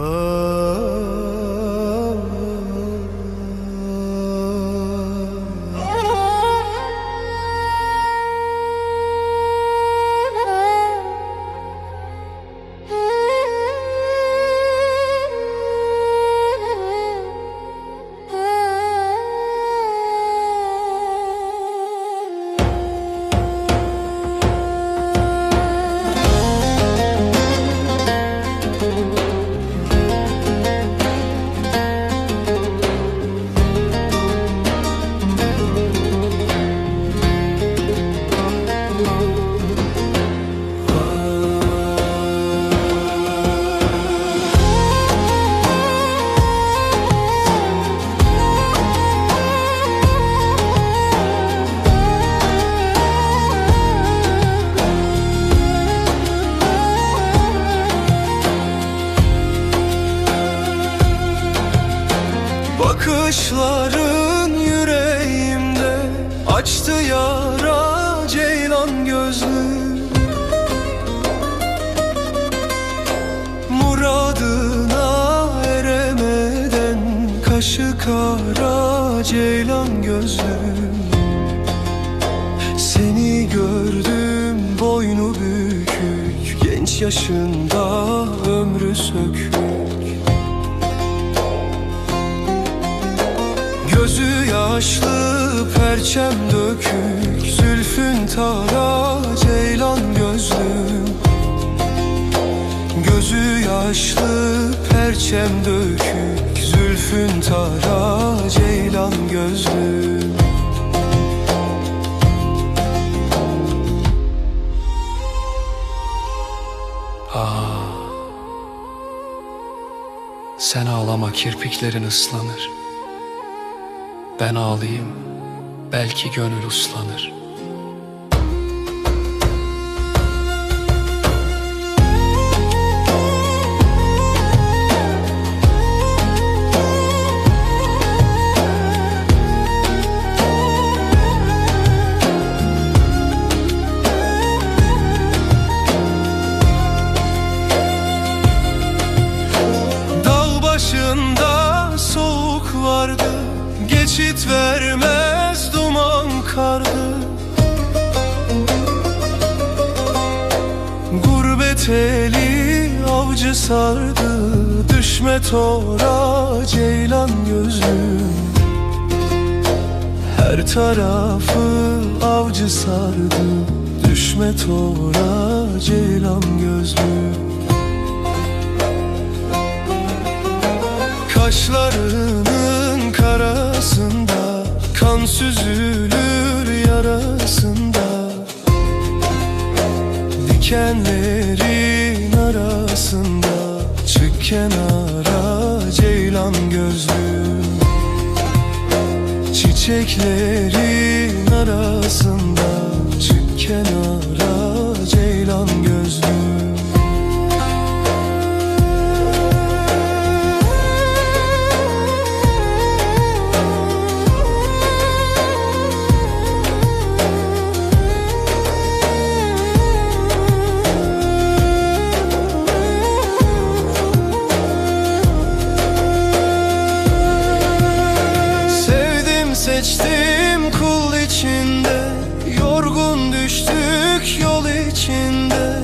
Oh. Bakışların yüreğimde Açtı yara ceylan gözlü Muradına eremeden Kaşı kara ceylan gözlüm Seni gördüm boynu bükük Genç yaşında ömrü sökük Yaşlı perçem dökük Zülfün tara ceylan gözlüm Gözü yaşlı perçem dökük Zülfün tara ceylan gözlüm Sen ağlama kirpiklerin ıslanır Ben ağlayayım. Belki gönül uslanır Geçit vermez duman kardı. Gurbet eli avcı sardı Düşme tora ceylan gözlüm Her tarafı avcı sardı Düşme tora ceylan gözlüm Kaşlarının süzülür yarasında. Dikenlerin arasında Çık kenara ceylan gözlüm Çiçeklerin arasında Çık kenara Yorgun düştük yol içinde.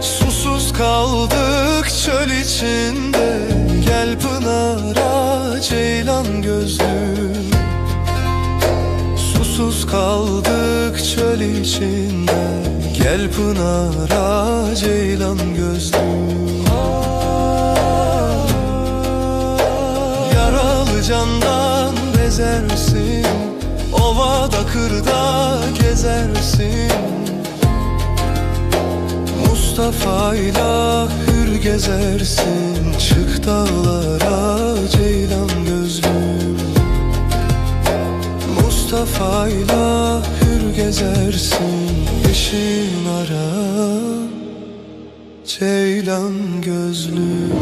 Susuz kaldık çöl içinde. Gel Pınar'a ceylan gözlüm Susuz kaldık çöl içinde. Gel Pınar'a ceylan gözlüm Yaralı candan bezersin Ovada kırda gezersin Mustafa'yla hür gezersin. Çık dağlara ceylan gözlüm. Mustafa'yla hür gezersin. Yeşil ara Ceylan gözlüm